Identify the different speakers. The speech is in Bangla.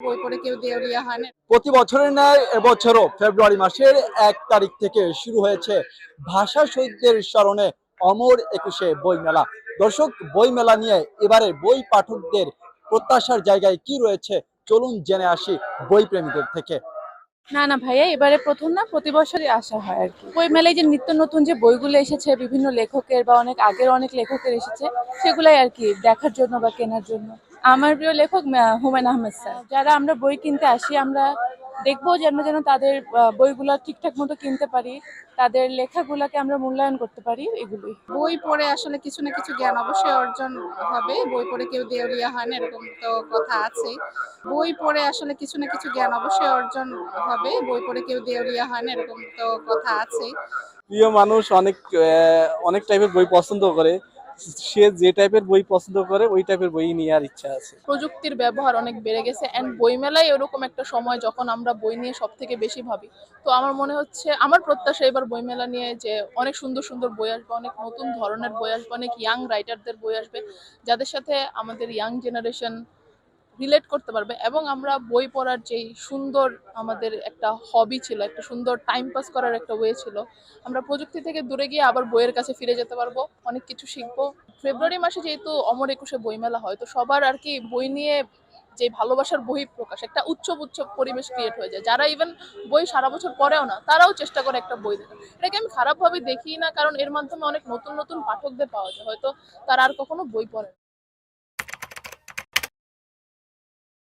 Speaker 1: বই পড়ে কেউ দেউলিয়া হয় না।
Speaker 2: প্রতি বছরের ন্যায় এবছরও ফেব্রুয়ারি মাসের এক তারিখ থেকে শুরু হয়েছে ভাষা শহীদদের স্মরণে অমর একুশে বইমেলা। দর্শক বইমেলা নিয়ে এবারে বই পাঠকদের প্রত্যাশার জায়গায় কি রয়েছে চলুন জেনে আসি বই প্রেমীদের থেকে।
Speaker 3: না না ভাইয়া এবারে প্রথম না প্রতি বছরই আসা হয় আর কি। বই মেলায় যে নিত্য নতুন যে বইগুলো এসেছে বিভিন্ন লেখকের বা অনেক আগের অনেক লেখকের এসেছে সেগুলাই আর কি দেখার জন্য বা কেনার জন্য। আমার প্রিয় লেখক হুমায়ুন আহমেদ স্যার। যারা আমরা বই কিনতে আসি আমরা দেখব যেন যেন তাদের বইগুলো ঠিকঠাক মতো কিনতে পারি তাদের লেখাগুলোকে আমরা মূল্যায়ন করতে পারি এগুলোই।
Speaker 1: বই পড়ে আসলে কিছু না কিছু জ্ঞান অবশ্যই অর্জন হবে। বই পড়ে কেউ দেউলিয়া হয় না এরকম তো কথা আছে বই পড়ে আসলে কিছু না কিছু জ্ঞান অবশ্যই অর্জন হবে। বই পড়ে কেউ দেউলিয়া হয় না এরকম তো কথা আছে
Speaker 4: প্রিয় মানুষ অনেক আহ, অনেক টাইপের বই পছন্দ করে। সে যে টাইপের বই পছন্দ করে, ওই টাইপের বই নেওয়ার ইচ্ছা আছে।
Speaker 5: প্রযুক্তির ব্যবহার অনেক বেড়ে গেছে। অ্যান্ড বইমেলায় এরকম একটা সময় যখন আমরা বই নিয়ে সব থেকে বেশি ভাবি, তো আমার মনে হচ্ছে, আমার প্রত্যাশা এবার বইমেলা নিয়ে যে অনেক সুন্দর সুন্দর বই আসবে, অনেক নতুন ধরনের বই আসবে, অনেক ইয়াং রাইটারদের বই আসবে, যাদের সাথে আমাদের ইয়াং জেনারেশন রিলেট করতে পারবে এবং আমরা বই পড়ার যেই সুন্দর আমাদের একটা হবি ছিল, একটা সুন্দর টাইম পাস করার একটা ওয়ে ছিল, আমরা প্রযুক্তি থেকে দূরে গিয়ে আবার বইয়ের কাছে ফিরে যেতে পারব, অনেক কিছু শিখব। ফেব্রুয়ারি মাসে যেহেতু অমর একুশে বইমেলা হয়, তো সবার আর কি বই নিয়ে যে ভালোবাসার বই প্রকাশ একটা উচ্চ উচ্চ পরিবেশ ক্রিয়েট হয়ে যায়। যারা ইভেন বই সারা বছর পড়েও না, তারাও চেষ্টা করে একটা বই দেখা এটাকে আমি খারাপভাবে দেখি না, কারণ এর মাধ্যমে অনেক নতুন নতুন পাঠকদের পাওয়া যায়। হয়তো তারা আর কখনো বই পড়ে।